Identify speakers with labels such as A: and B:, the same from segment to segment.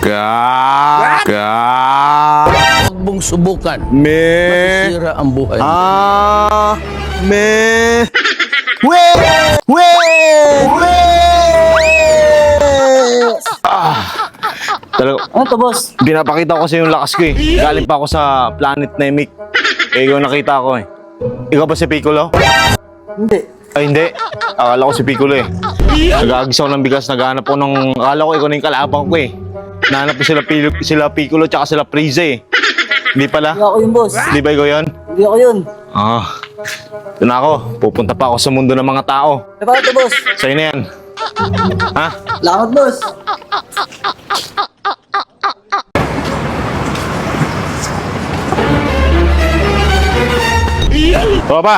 A: Ka. Ka.
B: Huwag mong subukan.
A: Me.
B: Sira ang buhay.
A: Ah. Me. We. We. We. Ah. Talaga,
C: Ano to, boss?
A: Pinapakita ko sa yung lakas ko eh. Galing pa ako sa Planet Nemic. Eh, ikaw nakita ko eh. Ikaw ba si Piccolo?
C: Hindi.
A: Ay, hindi. Akala ko si Piccolo eh. Nag-aagis ako ng bigas, naghahanap ko ng... Akala ko ikaw na yung kalabang ko eh. Nahanap ko sila, Pil- sila Piccolo tsaka sila Frieza eh. Hindi pala?
C: Hindi ako yun, boss.
A: Di ba ikaw yun?
C: Hindi ako yun.
A: Ah. Ito na ako. Pupunta pa ako sa mundo ng mga tao.
C: Eh, paano to, boss?
A: Sa'yo na yan. Ha?
C: Lakad, boss.
A: O pa.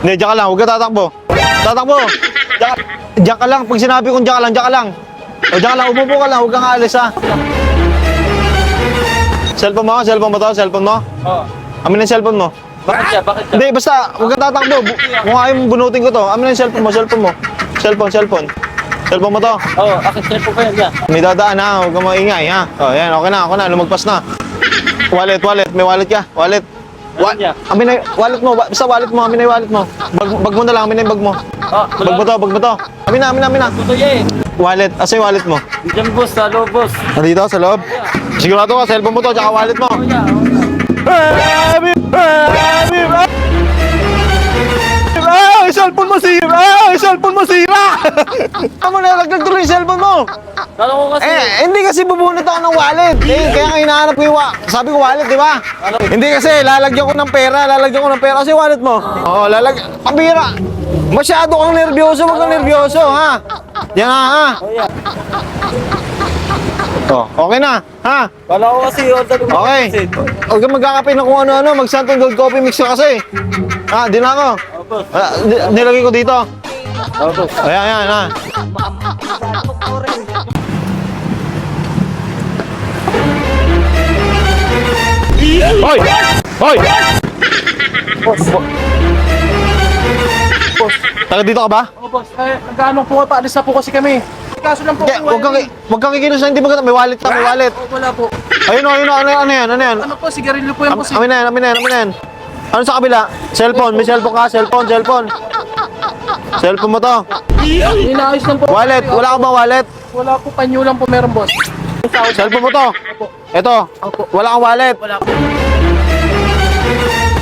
A: Hindi, diyan ka lang. Huwag ka tatakbo. Tatakbo. Diyan, ka lang. Pag sinabi kong diyan ka lang, diyan ka lang. O diyan ka lang. Umupo ka lang. Huwag kang aalis ha. Cellphone mo? Cellphone mo to? Cellphone mo?
C: Oo.
A: Amin na yung cellphone mo.
C: Bakit siya? Bakit siya?
A: Hindi, basta. Huwag kang tatakbo. Bu- Kung ayaw mong bunutin ko to. Amin na yung cellphone mo. Cellphone mo. Cellphone, cellphone. Cellphone mo to.
C: Oo, akin siya po kayo dyan.
A: May dadaan ha. Huwag kang maingay ha. O, yan. Okay na. Okay na. Lumagpas na. Wallet, wallet. May wallet ka. Wallet. Wa
C: niya.
A: amin na wallet mo. Basta wallet mo. Amin na yung wallet mo. Bag, bag mo na lang. Amin na yung bag mo.
C: Ah,
A: Bag mo to, bag mo to. Amin na, amin na, amin na.
C: Eh.
A: Wallet. Asa yung wallet mo?
C: Diyan, boss. Sa loob, boss.
A: Nandito, sa loob. Sigurado ka, cellphone mo to, tsaka wallet mo.
C: Oo niya, oo niya.
A: Ah, Bib! Ah, Bib! Ah! Ah, yung cellphone mo sira! Ah, yung cellphone mo sira! Amo na, nagdag tuloy yung cellphone mo.
C: Kala ko kasi.
A: Eh, hindi kasi bubunot ako ng wallet. Eh, kaya nga hinahanap ko yung wa- Sabi ko wallet, di ba? Hindi kasi, lalagyan ko ng pera, lalagyan ko ng pera. Kasi wallet mo. Oo, lalag... Pambira! Masyado kang nervyoso, wag kang nervyoso, ha? Yan ha, ha?
C: Niya.
A: Oh, okay na, ha?
C: Kala ko kasi order mo.
A: Okay. Huwag kang magkakape ng kung ano-ano, mag-Santon Gold Coffee Mix ka kasi. Ha, di na ako. Ah, di- nilagay ko dito.
C: Boss.
A: Ayan, ayan, ha. Hoy! Hoy!
C: Boss.
A: Taga dito ka ba?
D: Oo, boss. Eh, nag-ano po, paalis na po kasi kami. Kaso lang po,
A: Kaya, huwag kang, huwag kang kikilos na hindi maganda. May wallet ka, may wallet.
D: Oo, wala po.
A: Ayun o, ayun o, ano, ano yan, ano yan?
D: Ano po, sigarilyo po yan
A: Am,
D: po.
A: amin na yan, amin na yan, amin na yan. Ano sa kabila? Cellphone, may cellphone ka, cellphone, cellphone. Cellphone mo to.
D: Inaayos lang po.
A: Wallet, wala ka bang wallet?
D: Wala po, panyo lang po meron, boss.
A: Cellphone mo to. Ito, wala kang wallet.
D: Wala po.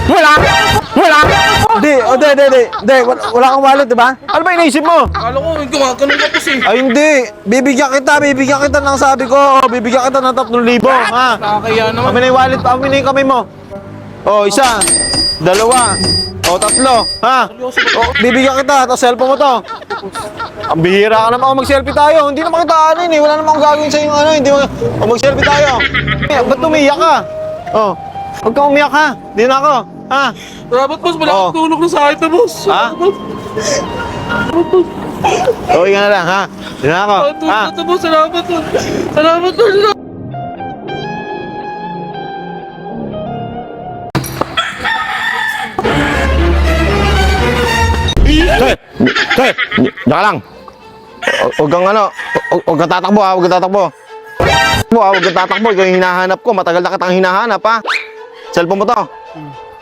A: Wala! Wala! Di, o di, di, di. Di, wala, kang wallet, di ba? Ano ba iniisip mo?
D: Kala ko, gumagano ka po si.
A: Ay, hindi. Bibigyan kita, bibigyan kita ng sabi ko. O, Bibigyan kita ng 3,000, ha?
D: Nakakaya naman.
A: Amin na yung wallet, amin na yung kamay mo. O, isa, dalawa, o, tatlo, ha? O, bibigyan kita, tapos cellphone mo to. Ang bihira ka naman, o, mag-selfie tayo. Hindi naman kita ano yun, eh. Wala naman akong gagawin sa yung ano, hindi mo, o, mag-selfie tayo. Ba't umiyak ka? O, huwag kang umiyak ha. Hindi na ako, ha?
D: Dapat, boss, wala akong tulog na sa akin na, boss.
A: Ha? Uwi ka na lang, ha? Hindi na ako, ha?
D: Salamat boss. Salamat, boss. Salamat, boss.
A: Diyan ka lang. Hu- Huwag kang ano, hu- huwag kang tatakbo ha, huwag kang tatakbo. Mo huwag kang tatakbo, ikaw yung hinahanap ko, matagal na kitang hinahanap ha. Cellphone mo to.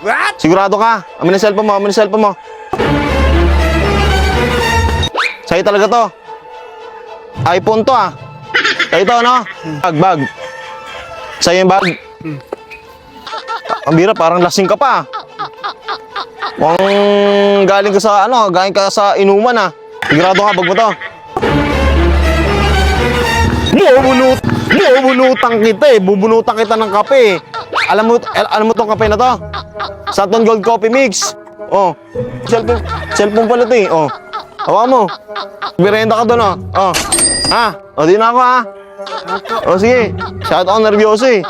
A: What? Sigurado ka, amin ang cellphone mo, amin ang cellphone mo. Sa'yo talaga to. iPhone to ah. Sa'yo to, no? Bag, bag. Sa'yo yung bag. Ang bira, parang lasing ka pa. Ah. Mukhang galing ka sa ano, galing ka sa inuman ah. Sigurado ka, bag mo to. Bubunut, bubunutan kita eh. Bubunutan kita ng kape eh. Alam mo, al- alam mo tong kape na to? Saturn Gold Coffee Mix. Oh, cellphone, cellphone pala to eh. Oh, hawa mo. Birenda ka doon oh. Oh, ha? O, di na ako ha? O, sige. Shout out nervyoso eh.